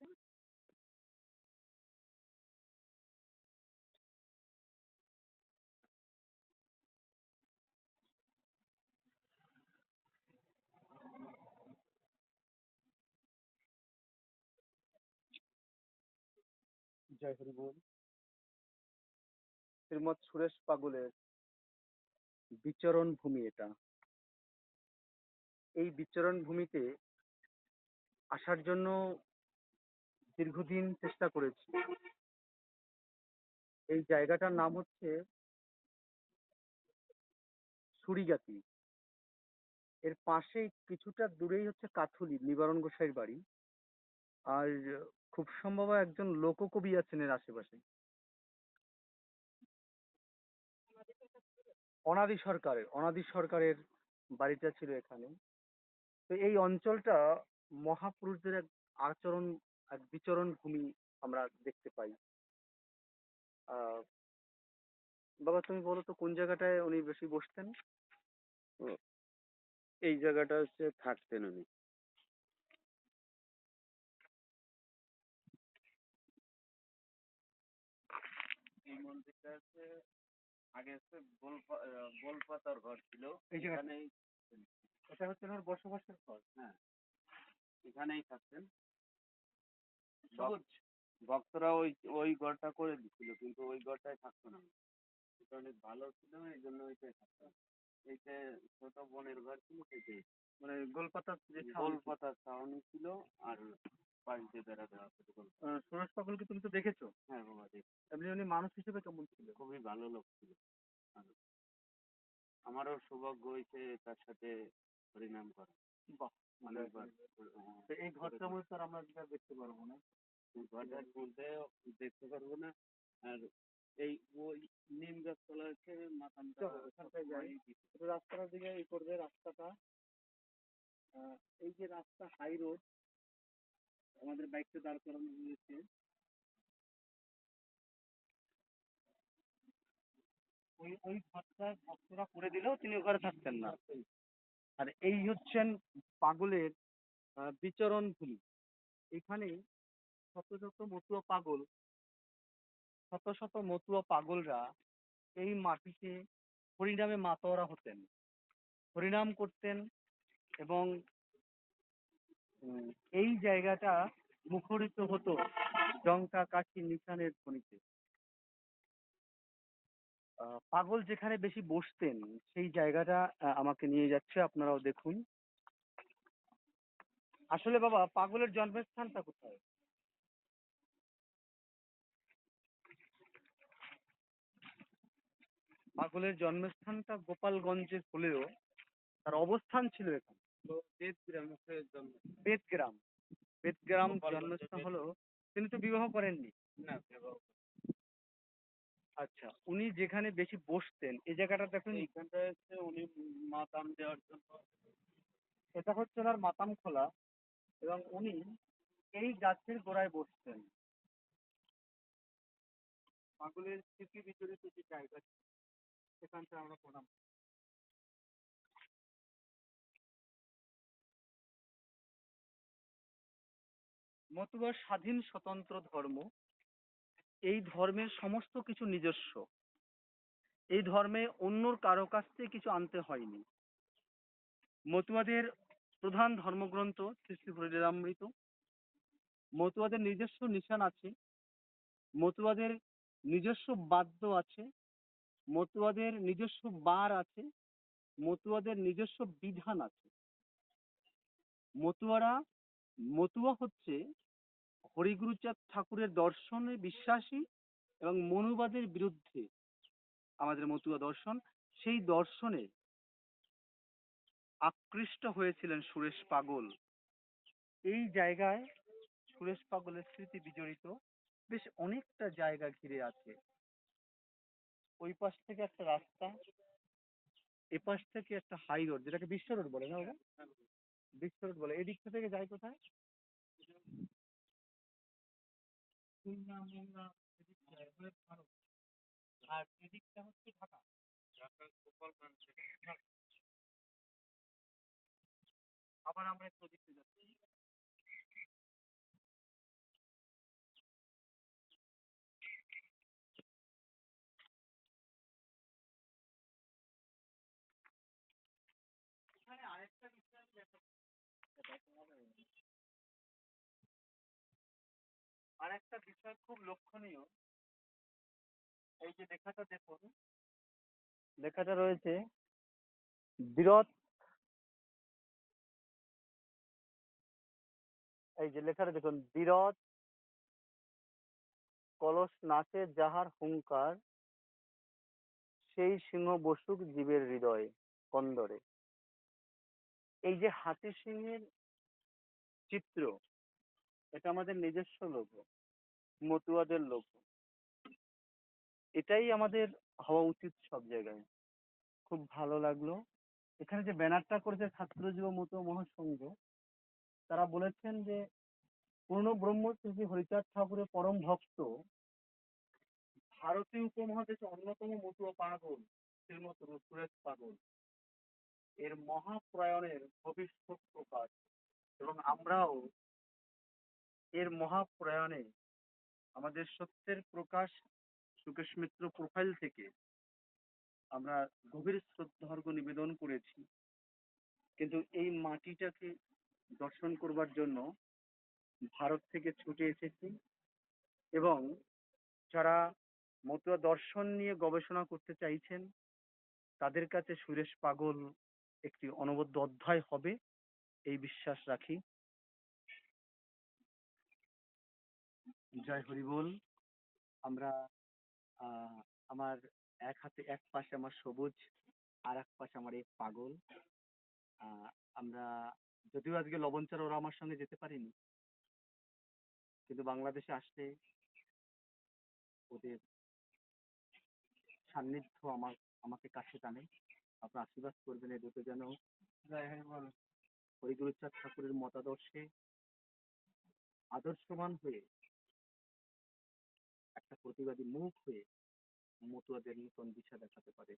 হচ্ছে জয় হরি বল। শ্রীমৎ সুরেশ পাগলের বিচরণ ভূমি এটা। এই বিচরণ ভূমিতে আসার জন্য দীর্ঘদিন চেষ্টা করেছি। এই জায়গাটার নাম হচ্ছে সুরিগাতি এর পাশেই কিছুটা দূরেই হচ্ছে কাথুলি, নিবারণ গোসাইয়ের বাড়ি। আর খুব সম্ভব একজন লোককবি আছেন এর আশেপাশে। অনাদি সরকারের অনাদি সরকারের বাড়িটা ছিল এখানে। তো এই অঞ্চলটা মহাপুরুষদের এক আচরণ এক বিচরণ ভূমি আমরা দেখতে পাই। আহ, বাবা তুমি বলো তো কোন জায়গাটায় উনি বেশি বসতেন? এই জায়গাটা হচ্ছে থাকতেন উনি। এই মন্দিরটা হচ্ছে আগে হচ্ছে গোলপা- আহ, গোলপাতার ঘর ছিল। এটা হচ্ছে ওনার বসবাসের ঘর। হ্যাঁ এখানেই থাকতেন। ভক্তরা ওই ওই ঘরটা করে দিচ্ছিল কিন্তু ওই ঘরটায় থাকতো না। এটা অনেক ভালো ছিল এই জন্য ওইটাই থাকতো এইটা ছোট বোনের ঘর ছিল সেটাই মানে গোলপাতা যে। গোলপাতার ছাউনি ছিল আর পাশ দিয়ে বেড়া দেওয়া ছিল সুরেশ পাগলকে তুমি তো দেখেছ? হ্যাঁ বাবা দেখি এমনি উনি মানুষ হিসেবে কেমন ছিল? খুবই ভালো লোক ছিল। আমারও সৌভাগ্য হয়েছে তার সাথে হরিনাম করা। বাহ! অনেকবার হ্যাঁ, তো এই ঘরটার মধ্যে আর আমরা যেটা দেখতে পারব না। ঘরটার মধ্যে দেখতে পারব না। আর এই ওই নিম গাছতলা হচ্ছে মাথানটা চলো, ওখানটায় যাই। রাস্তাটার দিকে এই করবে রাস্তাটা। এই যে রাস্তা হাই রোড আমাদের বাইকটা দাঁড় করানো হয়েছে। ওই ওই ঘরটা ভক্তরা করে দিলেও তিনি ওখানে থাকতেন না। আর এই হচ্ছেন পাগলের বিচরণ ভূমি এখানে শত শত মতুয়া পাগল, শত শত মতুয়া পাগলরা এই মাটিতে হরিনামে মাতোয়ারা হতেন। হরিনাম করতেন এবং এই জায়গাটা মুখরিত হতো জঙ্কা কাশি নিশানের ধ্বনিতে পাগল যেখানে বেশি বসতেন সেই জায়গাটা আমাকে নিয়ে যাচ্ছে আপনারাও দেখুন। আসলে বাবা পাগলের জন্মস্থানটা কোথায়? পাগলের জন্মস্থানটা গোপালগঞ্জে হলেও তার অবস্থান ছিল এখানে। বেদগ্রাম বেদগ্রাম বেদগ্রাম জন্মস্থান হলো তিনি তো বিবাহ করেননি। আচ্ছা উনি যেখানে বেশি বসতেন এই জায়গাটা দেখুন এইখানটা হচ্ছে উনি মাতাম দেওয়ার জন্য। এটা হচ্ছে ওনার মাতাম খোলা এবং উনি এই গাছের গোড়ায় বসতেন। পাগলের স্মৃতি বিচরিত যে জায়গা সেখানটা আমরা প্রণাম মতুয়া স্বাধীন স্বতন্ত্র ধর্ম এই ধর্মের সমস্ত কিছু নিজস্ব। এই ধর্মে অন্যর কারও কাছ থেকে কিছু আনতে হয়নি। মতুয়াদের প্রধান ধর্মগ্রন্থ শ্রী শ্রী মতুয়াদের নিজস্ব নিশান আছে। মতুয়াদের নিজস্ব বাদ্য আছে। মতুয়াদের নিজস্ব বার আছে। মতুয়াদের নিজস্ব বিধান আছে। মতুয়ারা, মতুয়া হচ্ছে হরিগুরুচাঁদ ঠাকুরের দর্শনে বিশ্বাসী এবং মনুবাদের বিরুদ্ধে আমাদের মতুয়া দর্শন সেই দর্শনে আকৃষ্ট হয়েছিলেন সুরেশ পাগল। এই জায়গায় সুরেশ পাগলের স্মৃতি বিজড়িত বেশ অনেকটা জায়গা ঘিরে আছে। ওই পাশ থেকে একটা রাস্তা এপাশ থেকে একটা হাই রোড যেটাকে বিশ্ব রোড বলে না ওরা বিশ্ব রোড বলে। এদিকটা থেকে যায় কোথায়? খুলনা মোংলা এদিকটা একবারে ভারত আর এদিকটা হচ্ছে ঢাকা আবার আমরা একটু ওদিকটা যাচ্ছি এখানে আরেকটা বিষয় দেখা আর একটা বিষয় খুব লক্ষণীয়। এই যে লেখাটা দেখুন। লেখাটা রয়েছে বিরত এই যে লেখাটা দেখুন বিরত কলস নাচে যাহার হুঙ্কার, সেই সিংহ বসুক জীবের হৃদয়ে, কন্দরে। এই যে হাতি সিংহের চিত্র এটা আমাদের নিজস্ব লোগো মতুয়াদের লোগো এটাই আমাদের হওয়া উচিত সব জায়গায়। খুব ভালো লাগল। এখানে যে ব্যানারটা করেছে ছাত্র যুব মতুয়া মহাসংঘ, তারা বলেছেন যে পূর্ণ ব্রহ্মশ্রী হরিচাঁদ ঠাকুরের পরম ভক্ত, ভারতীয় উপমহাদেশে অন্যতম মতুয়া পাগল শ্রীমত সুরেশ পাগল। এর মহাপ্রয়াণের ভবিষ্যৎ প্রকাশ। এবং আমরাও এর মহাপ্রয়াণে আমাদের সত্যের প্রকাশ সুকেশ মিত্র প্রোফাইল থেকে আমরা গভীর শ্রদ্ধার্ঘ নিবেদন করেছি। কিন্তু এই মাটিটাকে দর্শন করবার জন্য ভারত থেকে ছুটে এসেছি এবং যারা মতুয়া দর্শন নিয়ে গবেষণা করতে চাইছেন, তাদের কাছে সুরেশ পাগল একটি অনবদ্য অধ্যায় হবে, এই বিশ্বাস রাখি। জয় হরি বল। আমরা আমার এক হাতে এক পাশে আমার সবুজ আর এক পাশে আমার এই পাগল। আমরা যদিও আজকে লবণচর ওরা আমার সঙ্গে যেতে পারিনি। কিন্তু বাংলাদেশে আসলে ওদের সান্নিধ্য আমার আমাকে কাছে টানে। আপনার আশীর্বাদ করবেন এই দুটো যেন হরিগুরুচাঁদ ঠাকুরের মতাদর্শে আদর্শবান হয়ে একটা প্রতিবাদী মুখ হয়ে মতুয়াদের নতুন দিশা দেখাতে পারে।